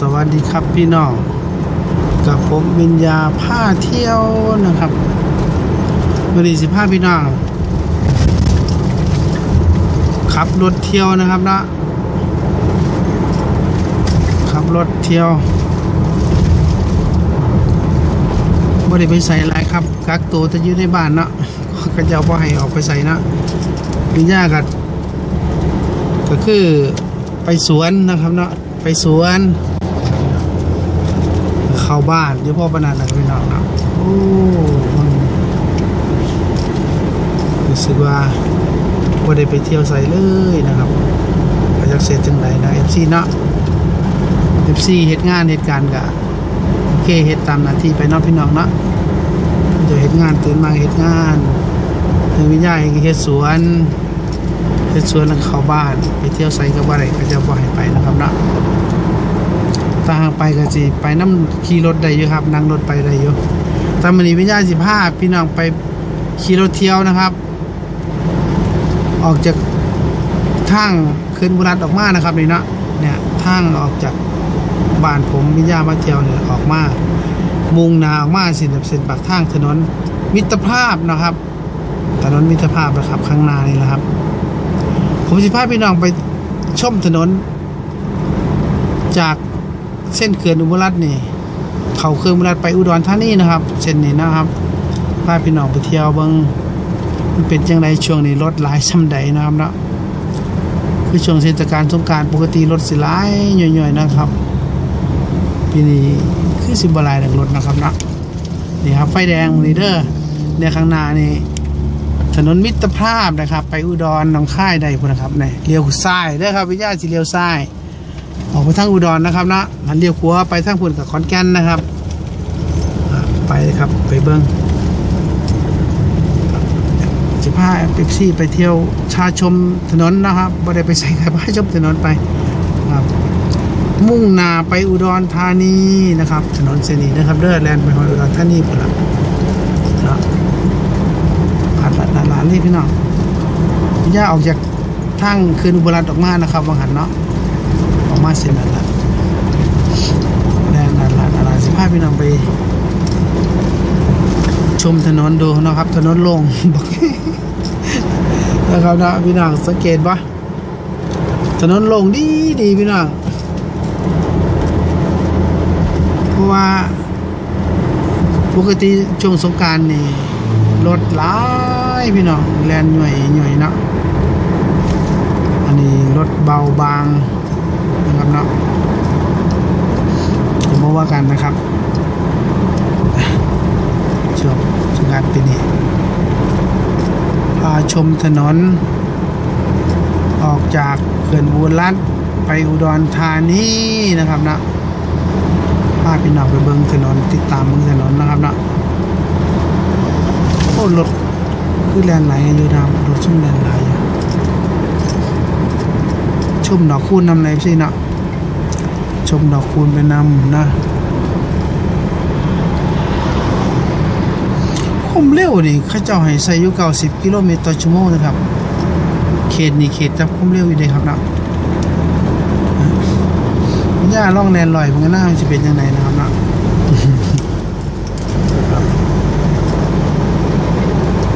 สวัสดีครับพี่น้อง กับผมวิญญาผ้าเที่ยวนะครับวันนี้สิผ้าพี่น้องขับรถเที่ยวนะครับนะขับรถเที่ยวบ่ได้ไปใส่อะไรครับกักตัวจะอยู่ในบ้านเนาะก็จะบ่ให้ออกไปใส่เนาะวิญญากัก็คือไปสวนนะครับเนาะไปสวน บ้านเดี๋ยวพ่อปนานนะพี่น้องเนาะโอ้มันรู้สึกว่าบ่ได้ไปเที่ยวใส่เลยนะครับไปจากเสร็จจังไรนะ FC เนาะ FC เหตุงานเหตุการณ์กะโอเคเหตุตามหน้าที่ไปเนาะพี่น้องเนาะเดี๋ยวเหตุงานตื่นมาเหตุงานถึงวิญญาณเฮ็ดสวนเฮ็ดสวนแล้วเข้าบ้าน ไปเที่ยวใส่ก็บ่ได้ก็จะบ่ให้ไปนะครับเนาะ ถ้าหากไปก็สิไปน้ำขี่รถได้อยู่ครับ นั่งรถไปได้อยู่ต่มันนี้วิญญาณสิบห้าพี่น้องไปขี่รถเที่ยวนะครับ ออกจากทางขึ้นบุรัดออกมานะครับนี่เนาะเนี่ยทางออกจากบ้านผมวิญญาณมาเที่ยวเนี่ยออกมามุ่งนาออกมาสิเส้นปากทางถนนมิตรภาพนะครับถนนมิตรภาพนะครับข้างหน้านี่แหละครับ ผมสิพาพี่น้องไปชมถนน จาก เส้นเขื่อนอุบลรัตน์นี่ เขาเขื่อนอุบลรัตน์ไปอุดรธานีนะครับ เส้นนี้นะครับพาพี่น้องไปเที่ยวเบิงมันเป็นจังไรช่วงนี้รถหลายช่ำใดนะครับเนาะคือช่วงเทศกาลสงการปกติรถสิหลายย่อยๆนะครับปีนี้คือสิบลายดังรถนะครับเนาะนี่ครับไฟแดงนี่เด้อในข้างหน้านี่ถนนมิตรภาพนะครับ ไปอุดรหนองค่ายได้พุ่นนะครับเนี่ยเลี้ยวซ้ายเด้อครับวิญญาณสิเลี้ยวซ้าย ออกไปทางอุดรนะครับนะหันเดียวขัวาไปทางพุ่นกับขอนแก่นนะครับ ไปเลยครับไปเบิ้งจะพาเป๊ปซี่ไปเที่ยวชาชมถนนนะครับบ่ได้ไปใส่ใครพาชมถนนไปครับมุ่งนาไปอุดรธานีนะครับ ถนนเสนีนะครับเดินแลนด์ไปอดอุดรธานีพุ่นละนะผ่านละหลานนี่พี่น้องย่าออกจากทางคืนอุบลรัตน์ออกมานะครับวังหันเนาะ มาเสร็จแล้วละแน่นอนละอะไรสิพาพี่น้องไป ชมถนนดูนะครับ ถนนลงนะครับนะพี่น้องสังเกตปะถนนลงดีดีพี่น้องเพราะว่าปกติช่วงสงการนี่รถหลายพี่น้องแลนหน่วยหน่วยเนาะอันนี้รถเบาบาง นะครับเนาะผมมาว่ากันนะครับช่วงสงการปีนี้พาชมถนน ออกจากเขื่อนบูรลัดไปอุดรธานีนะครับนะพาพี่น้องไปเบิ้งถนนติดตามเบิ้งถนนนะครับนะโอ้รถคือแลนไหลอยู่นะรถชุ่มแลนไหล ชมดอกคูณนำไหนสิเนาะชมดอกคูณไปนำนะคมเร็วนี่ข้าเจ้าให้ใส่อยู่90กิโลเมตรต่อชั่วโมงนะครับ เขตนี่เขตจับคมเร็วอยู่เลยครับเนาะย่าล่องแลนลอยมันก็น่าจะเป็นยังไงนะครับเนาะ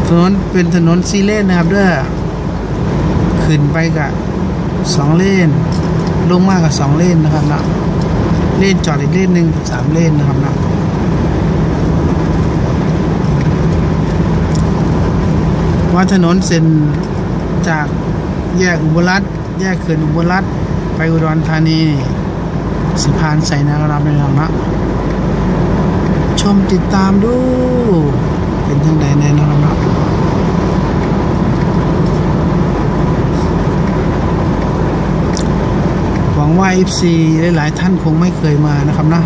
ถนนเป็นถนนซีเลนนะครับเด้อขึ้นไปกะ สองเลนลงมากกับสองเลนนะครับนะเลนจอดอีกเลนหนึ่งสามเลนนะครับนะว่าถนนเส้นจากแยกอุบลรัตแยกเขื่อนอุบลรัตไปอุดรธานีสิพานใส่นะครับในนะครับนะชมติดตามดู เป็นยังไงในนะครับนะ หวั งว่า FC หลาย ๆ ท่านคงไม่เคยมานะครับนะ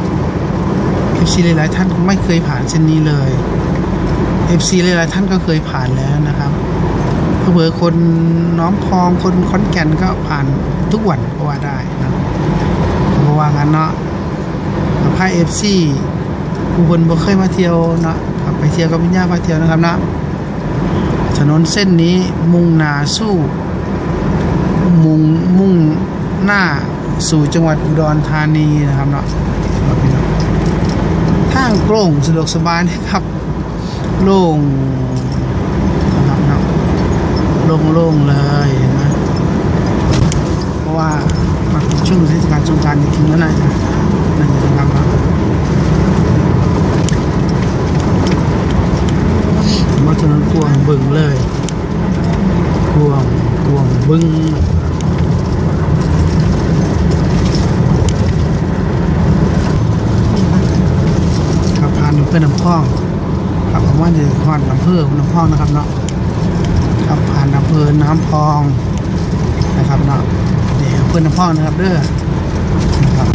FC หลาย ๆ ท่านคงไม่เคยผ่านเส้นนี้เลย FC หลาย ๆ ท่านก็เคยผ่านแล้วนะครับเผื่อคนน้อมพองคนขอนแก่นก็ผ่านทุกวันก็ว่าได้นะเพราะว่างั้นเนาะพา FC ผู้คนบ่เคยมาเที่ยวเนาะไปเที่ยวกับวิญญาณมาเที่ยวนะครับนะถนนเส้นนี้มุ่งหนาสู้มุ่งมุ่งหน้า สู่จังหวัดอุดรธานีนะครับเนาะทางโปร่งสะดวกสบายนะครับ โล่งนะครับเนาะโล่งๆเลยเห็นไหมเพราะว่ามันเป็นช่วงเทศกาลสงกรารจริงๆแล้วนะนั่นเองนะครับเนาะมาถนนกวงบึงเลยกวงกวงบึง ขับผ่านอำเภอน้ำพองขับผมว่าจะผ่านอำเภอน้ำพองนะครับเนาะขับผ่านอำเภอน้ำพองนะครับเนาะนี่อำเภอน้ำพองนะครับเด้อนะครับ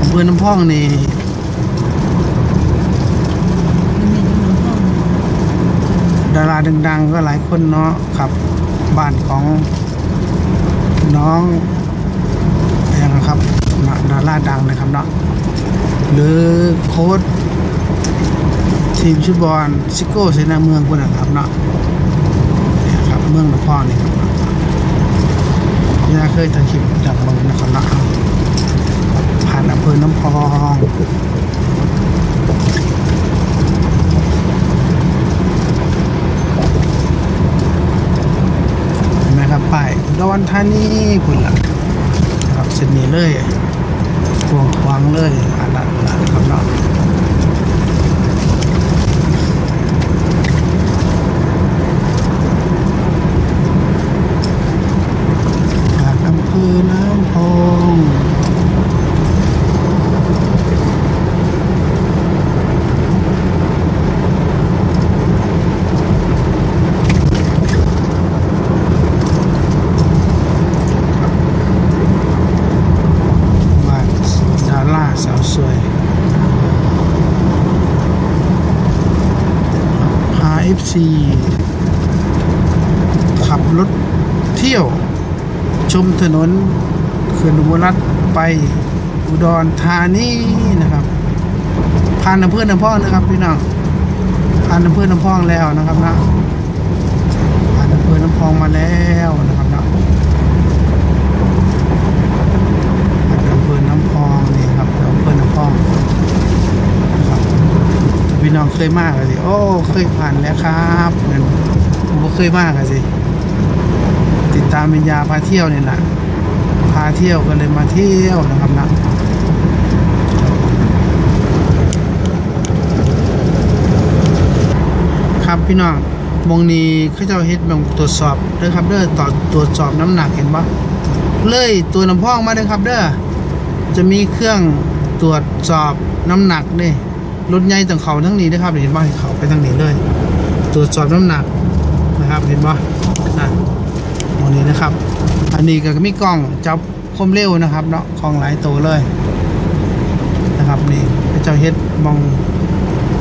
อำเภอน้ำพองนี่ดาราดัง ๆ ก็หลายคนเนาะครับบ้านของน้องอะไรนะครับดาราดังนะครับเนาะหรือโค้ด ทีมชุดบอลซิโก้เสนาเมืองคนนะครับเนาะเนี่ยครับเมืองนครนี่ครับย่าเคยถ่ายคลิปจากเมืองนครเนาะผ่านอำเภอน้ำพองเห็นไหมครับป้ายดอนธานีคุณล่ะครับเส้นนี้เลยกวงควางเลยอ่านละอ่านครับเนาะจากอำเภอน้ำพองบ้านดาราสาวสวย พาเอฟซีขับรถเที่ยว ชมถนนเขื่อนอุบลรัฐไปอุดรธานีนะครับผ่านอำเภอน้ำพองนะครับพี่น้องผ่านอำเภอน้ำพองแล้วนะครับนะผ่านอำเภอน้ำพองมาแล้วนะครับนะผ่านอำเภอน้ำพองนี่ครับอำเภอน้ำพอง พี่น้องเคยมากเลยสิ โอ้ เคยผ่านแล้วครับนั่นผมก็เคยมากเลยสิ ติดตามวิญญาพาเที่ยวนี่แหละพาเที่ยวก็เลยมาเที่ยวนะครับนะครับพี่น้องมงนี้เขาเจ้าเฮ็ดแบบตรวจสอบเด้อครับเด้อต่อตรวจสอบน้ำหนักเห็นปะเลยตัวน้ำพองมาเลยครับเด้อจะมีเครื่องตรวจสอบน้ำหนักนี่ รถใหญ่ต่างเขาทั้งนี้นะครับ เห็นบ่เขาไปทางนี้เลย ตรวจสอบน้ำหนักนะครับ เห็นบ่นะตรงนี้นะครับ อันนี้ก็มีกล้องจับคมเร็วนะครับเนาะของหลายตัวเลยนะครับนี่เจ้าเฮ็ดมอง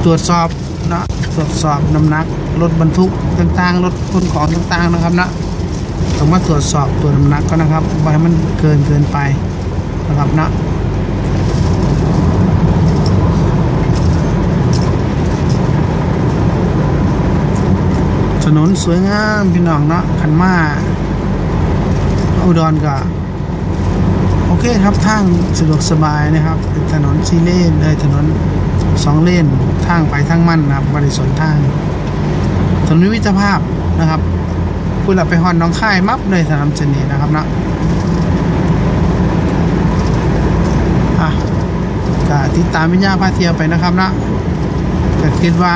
ตรวจสอบเนาะตรวจสอบน้ำหนักรถบรรทุกต่างๆรถขนของต่างๆนะครับเนาะต้องมาตรวจสอบตัวน้ำหนักก็นะครับว่าให้มันเกินเกินไปนะครับนะ นนสวยงามพี่น้องเนาะขันมาอุดรก็โอเคครับทางสะดวกสบายนะครับถนนซีเลนเลยถนนสองเลนทางไปทางมั่นนะครับบริสุทธิ์ทางถนนวิจภาพนะครับคุณหลับไปฮอนน้องค่ายมับเลยสนามเจนีนะครับนะอะก็ติดตามวิญญาพาเทียไปนะครับนะก็คิดว่า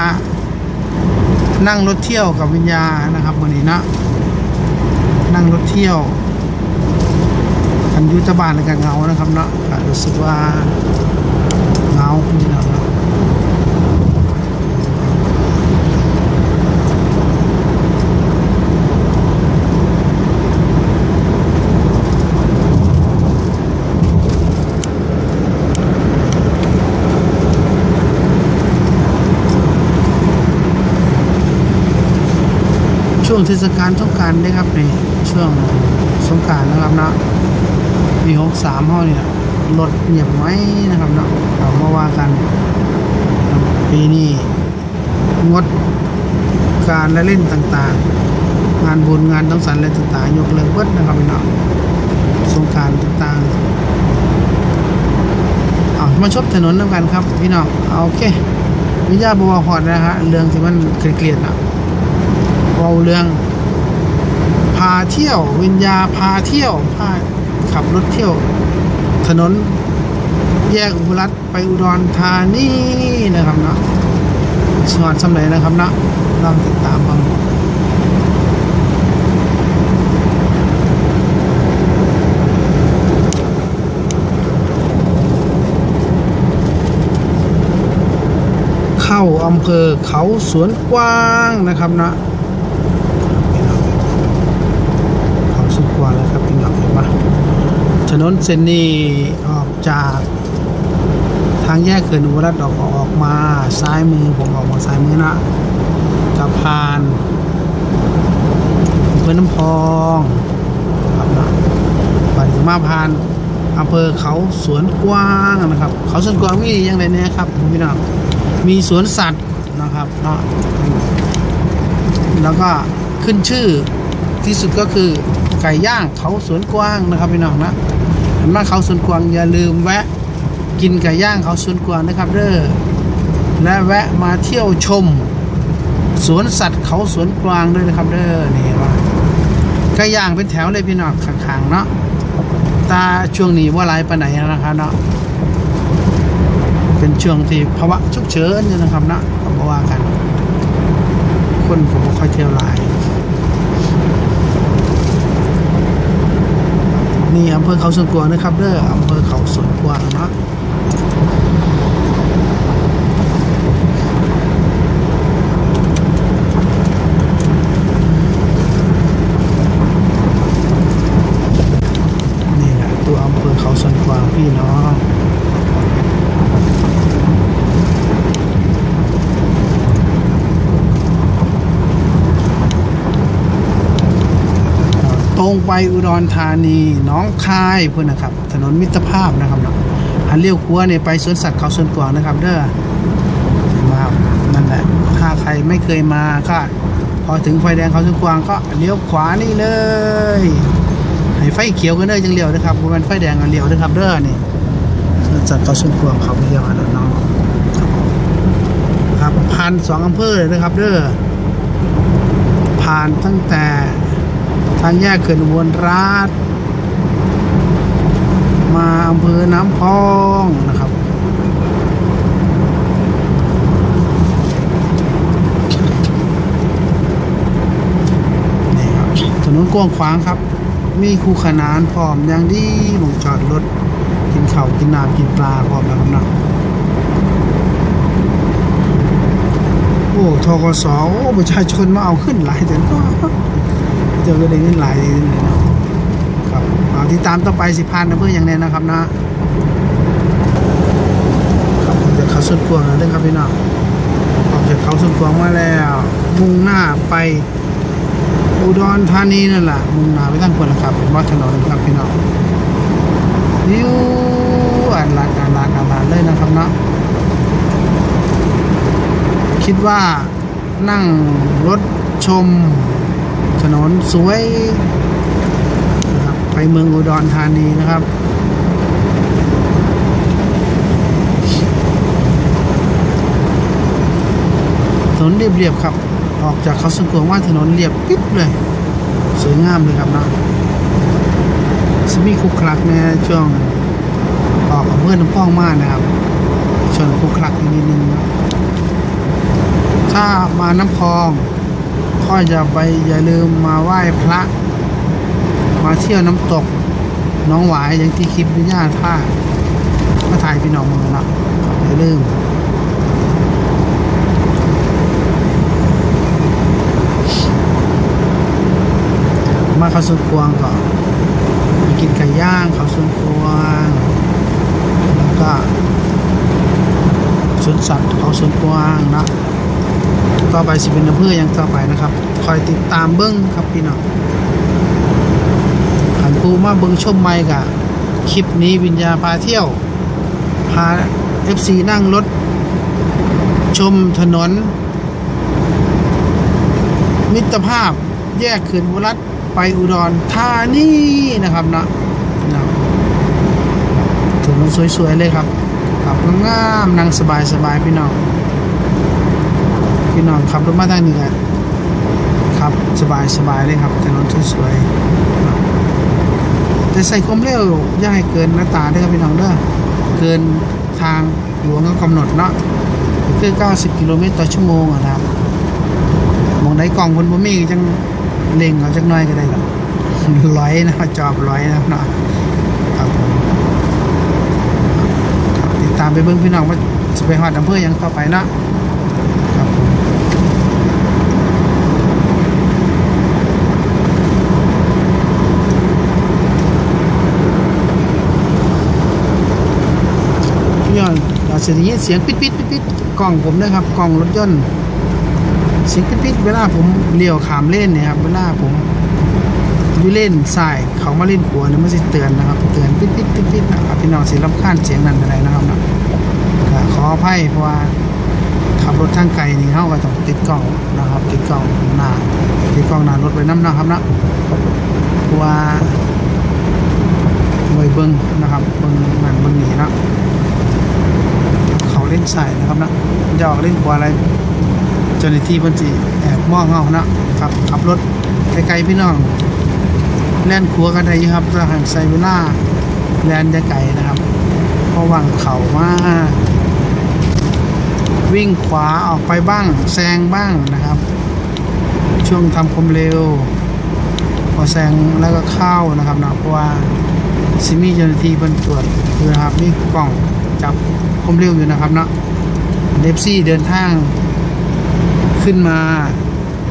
นั่งรถเที่ยวกับวิญญานะครับวันนี้นะ นั่งรถเที่ยวอันยุทธบาลกับเงานะครับเนาะรู้สึกว่าเงาคุณนะครับ ช่วงเทศกาลสงการได้ครับในช่วงสงการนะครับเนาะปีหกสามห้อเนี่ยรถเหยียบไว้นะครับเนาะเรามาว่ากัน ปีนี้งดการและเล่นต่างๆ งานบุญงานต้องสรรค์อะไรต่างๆ ยกเลิกเบิดนะครับพี่น้องสงการต่างๆมาชมถนนน้ำกันครับพี่น้องเอาโอเควิญญาบัวหอดนะฮะเรื่องที่มันเครียดๆนะ เว้าเรื่อง พาเที่ยว วิญญาพาเที่ยวพาขับรถเที่ยว ถนนแยกอุบลรัตไปอุดรธานีนะครับเนาะสวัสดีสำเร็จนะครับเนาะลองติดตามฟังเข้าอำเภอเขาสวนกว้างนะครับเนาะเขาสวนกว้างแล้วครับพี่น้องเห็นปะ ถนนเส้นนี้ออกจากทางแยกเขื่อนอุบลรัตน์ออกออกมาซ้ายมือผมออกมาซ้ายมือนะสะพานอำเภอน้ำพองครับนะไปถึงมาพานอำเภอเขาสวนกว้างนะครับ เขาสวนกว้างมีอย่างไรเนี่ยครับพี่น้องมีสวนสัตว์นะครับนะแล้วก็ขึ้นชื่อที่สุดก็คือไก่ย่างเขาสวนกว้างนะครับพี่น้องนะ เห็นว่าเขาสวนกวางอย่าลืมแวะกินไก่ย่างเขาสวนกวางนะครับเด้อและแวะมาเที่ยวชม สวนสัตว์เขาสวนกวางด้วยนะครับเด้อนี่ว่าไก่ย่างเป็นแถวเลยพี่น้องข้างๆเนาะตาช่วงนี้ว่าไรปไหนนะครับเนาะเป็นช่วงที่ภาวะฉุกเฉินอยู่นะครับเนาะก็บอกว่ากัน คนผมบ่ค่อยเที่ยวหลาย นี่อำเภอเขาสวนกวางนะครับเด้ออำเภอเขาสวนกวางนะนี่แหละตัวอำเภอเขาสวนกวางพี่น้อง ตรงไปอุดรธานีน้องคายเพื่อนนะครับ ถนนมิตรภาพนะครับเนาะหันเลี้ยวขวาเนี่ยไปสวนสัตว์เขาสวนกวางนะครับ เด้อเห็นไหมครับนั่นแหละถ้าใครไม่เคยมาก็พอถึงไฟแดงเขาสวนกวางก็เลี้ยวขวานี่เลยให้ไฟเขียวกันเด้อยังเลี้ยวนะครับบนเป็นไฟแดงกันเลี้ยวนะครับเด้อนี่สวนสัตว์เขาสวนกวางเขาไปเลี้ยวอะน้องครับผ่านสองอำเภอเลยนะครับ เด้อผ่านตั้งแต่ ทางแยกเขื่อนอุบลราชมาอำเภอน้ำพองนะครับ นี่ครับ ถนนกว้างขวางครับ มีคูขนานพร้อมอย่างดีหมองจอดรถ กินข้าวกินน้ำกินปลาพร้อมแล้วนะโอ้ทกสโอ้ประชาชนมาเอาขึ้นหลายแต่เนาะ เจอได้เงินหลายครับเอาที่ตามต่อไปสิพันนะเพื่ออย่างแน่นะครับนะครับจากเขาสุดกวงแล้วเด้อครับพี่น้องออกจากเขาสุดกวงมาแล้ว มุ่งหน้าไปอุดรธานีนั่นแหละมุ่งหน้าไปทางคนละครับวัดถนนครับพี่น้องวิวอ่านลานอ่านลานอ่านลานเลยนะครับเนาะคิดว่านั่งรถชม ถนนสวยนะครับไปเมืองอุดรธานีนะครับถนนเรียบๆครับ ออกจากเขาสุนกวงว่าถนนเรียบปิ๊บเลย สวยงามเลยครับเนาะสมีคุกคลักในช่วงออกเพื่อนน้ำพ้องมากนะครับชวนคุกคลักนิดนึงนะถ้ามาน้ำคลอง ก็อย่าไปอย่าลืมมาไหว้พระ มาเที่ยวน้ำตกน้องหวายอย่างที่คลิปวิญญาณผ้ามาถ่ายพี่น้องเมืองนะอย่าลืมมาเขาวสวนกวางก่อนไปกินไก่ย่างเขาวสวนกวางแล้วก็สวนสัตว์เขาสวนกวางนะ ต่อไปสิเป็นอำเภออย่างต่อไปนะครับคอยติดตามเบิ้งครับพี่น้องขันปูมาเบิ้งชมไม่กะคลิปนี้วิญญาพาเที่ยว พา FC นั่งรถ ชมถนน มิตรภาพแยกเขื่อนอุรัตไปอุดรธานีนะครับนะนะถนนสวยๆเลยครับครับงามนั่งสบายๆพี่น้อง พี่น้องขับรถมาทางนี้กันครับสบายสบายเลยครับถนนสวยๆแต่ใส่ความเร็วอย่าให้เกินหน้าตาด้อครับพี่น้องเด้อเกินทางหลวงก็กำหนดเนาะคือ 90 กิโลเมตรต่อชั่วโมงนะครับมองใดกล่องคนบ่มีจังเล่งเอาจักน้อยก็ได้หรอกร้อยนะจอบร้อยนะเนาะครับติดตามไปเบิ่งพี่น้องว่าจะไปฮอดอำเภอยังต่อไปเนาะครับผมพี่น้อง เราจะได้เสียงปิดปิดปิดปิดกล้องผมนะครับกล้องรถยนต์เสียงปิดปิดเวลาผมเลี้ยวขามเล่นเนี่ยครับเวลาผมอยู่เล่นสายเขามาเล่นขัวเนี่ยมันจะเตือนนะครับ เตือนปิดปิดปิดปิดนะครับพี่น้องสิรำคาญเสียงนั้นอะไรนะครับนะขออภัยเพราะว่าขับรถทางไกลนี่เข้าก็ต้องติดกล้องนะครับ ติดกล้องหน้าติดกล้องหน้ารถไว้น้ำนะครับนะเพราะว่าไว้เบิ้งนะครับเบิ้งนั่นเบิ้งนี่นะ เล่นสายนะครับนะจะออกเล่นขวาอะไรเจ้าหน้าที่เพิ่นสิแอบมองเฮานะครับขับรถไกลๆพี่น้องแล่นขัวกันได้อยู่ครับถ้าหากใส่เวลาแลนจะไกลนะครับเพราะว่างเขามาวิ่งขวาออกไปบ้างแซงบ้างนะครับ ช่วงทำความเร็ว พอแซงแล้วก็เข้านะครับนะเพราะว่าซิมีเจ้าหน้าที่เพิ่นตรวจอนะครับมีกล่อง จับคมเร็วอยู่นะครับเนาะเดฟซี่เดินทางขึ้นมา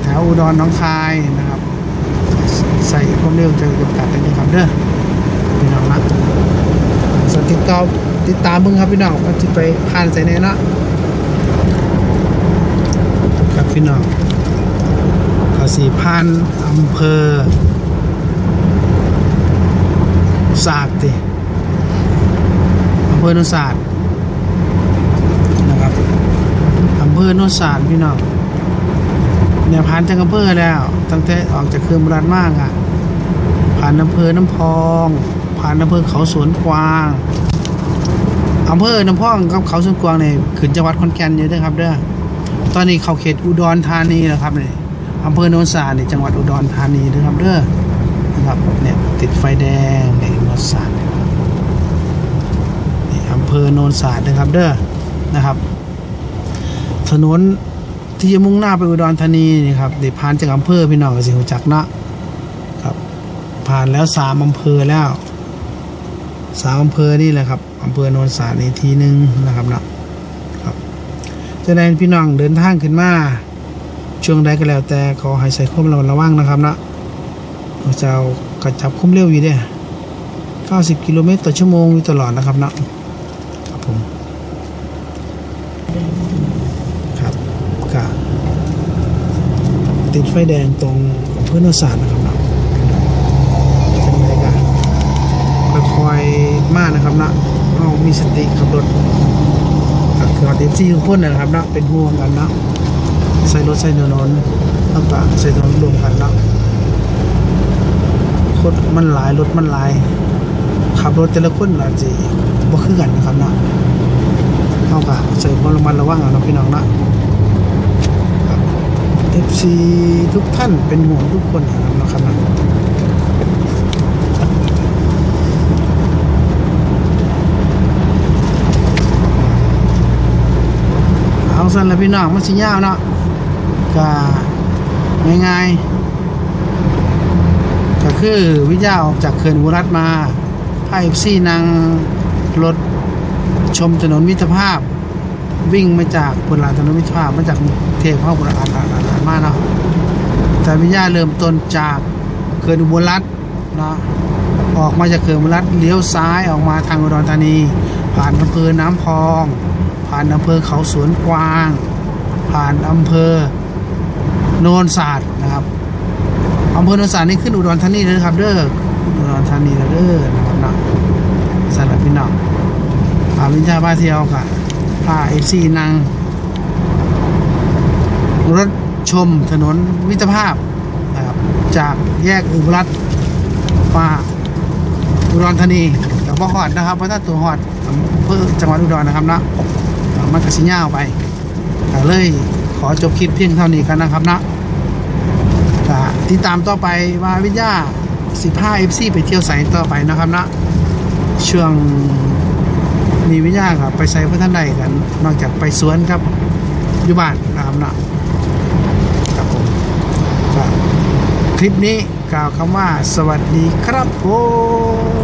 แถวอุดรน้องคายนะครับ ใส่ความเร็วจะจำกัดได้ครับเด้อพี่น้องนะสติดตาติดตามมึงครับพี่น้องว่าจะไปผ่านใส่แน่เนาะครับพี่น้องก็สี่พันอำเภอศาสตร์ดิอำเภอนนศาสตร์นะครับ นนศาสตร์พี่น้องเนี่ยผ่านจากอำเภอแล้ว ตั้งแต่ออกจากเครื่องบรัดมากอะ ผ่านอำเภอน้ำพอง ผ่านอำเภอเขาสวนกวางอำเภอน้ำพองกับเขาสวนกวางเนี่ยขึ้นจังหวัดขอนแก่นอยู่ด้วยครับเด้อตอนนี้เขาเขตอุดรธานีแล้วครับเนี่ยอำเภอโนนสานี่จังหวัดอุดรธานีด้วยครับเด้อนะครับเนี่ยติดไฟแดงในโนนสาดนี่อำเภอโนนสาดนะครับเด้อนะครับ ถนนที่จะมุ่งหน้าไปอุดรธานีนี่ครับเดี๋ยวผ่านจากอำเภอพี่น้องก็สิหูจักนะครับ ผ่านแล้วสามอำเภอแล้วสามอำเภอนี่แหละครับอำเภอโนนสาดนี่ทีหนึงนะครับนะครับจะได้พี่น้องเดินทางขึ้นมาช่วงใดก็แล้วแต่ขอให้ใส่ความระมัดระวังนะครับนะเราจะเอากระจับคุ้มเร็วอยู่เด้90 กิโลเมตรต่อชั่วโมงอยู่ตลอดนะครับนะครับผมครับก็ ติด ไฟแดงตรงอำเภอโนนสาดนะครับเนาะจังไรกันค่อยๆมานะครับนาะเอามีสติขับรถกับคือเอฟซีทุกคนนะครับนาะเป็นห่วงกันนะใส่รถใส่ถนนแล้วก็ใส่ถนนรวมกันนะคนมันหลายรถมันหลายขับรถแต่ละคนอาจจะบ่คือกันนะครับนาะเอากะใส่ความระมัดระวังเอาเนาะพี่น้องนะ FC ทุกท่านเป็นห่วงทุกคนนะครับนะเอาสั้นละพี่น้องมันสิยาวเนาะก็ง่ายๆก็คือวิทยาออกจากเขื่อนอุรัตมาพาเอฟซีนางรถชมถนนมิตรภาพ วิ่งมาจากบนลานถนนมิตรภามาจากเทพเข้าบนอ่านอ่านอ่าอามาเนาะแต่วิญญาเริ่มต้นจากเขื่อนอุบลรัฐเนาะออกมาจากเขื่อนอุบลรัฐเลี้ยวซ้ายออกมาทางอุดรธานี ผ่านอำเภอน้ำพอง ผ่านอำเภอเขาสวนกวาง ผ่านอำเภอโนนศาสตร์นะครับอำเภอโนนศาสตร์นี่ขึ้นอุดรธานีเลยนะครับ เด้ออุดรธานีแล้วเด้อนะครับเนาะสำหรับพี่น้องพาวิญญาพาเที่ยวค่ะ พาเอฟซีนางรถชมถนนมิตรภาพนะครับจากแยกอุบลรัฐมาอุดรธานีกับบ่ฮอดนะครับเพราะถ้าตัวฮอดอำเภอจังหวัดอุดรนะครับนะมันก็สิยาไปก็เลยขอจบคลิปเพียงเท่านี้กันนะครับนะติดตามต่อไปว่าวิทยา15 FC ไปเที่ยวไสต่อไปนะครับนะช่วง มีวิญญาณครับไปใสเพื่อท่านใดกัน นอกจากไปสวนครับอยู่บ้านนะครับเนาะครับผมคลิปนี้กล่าวคำว่าสวัสดีครับผม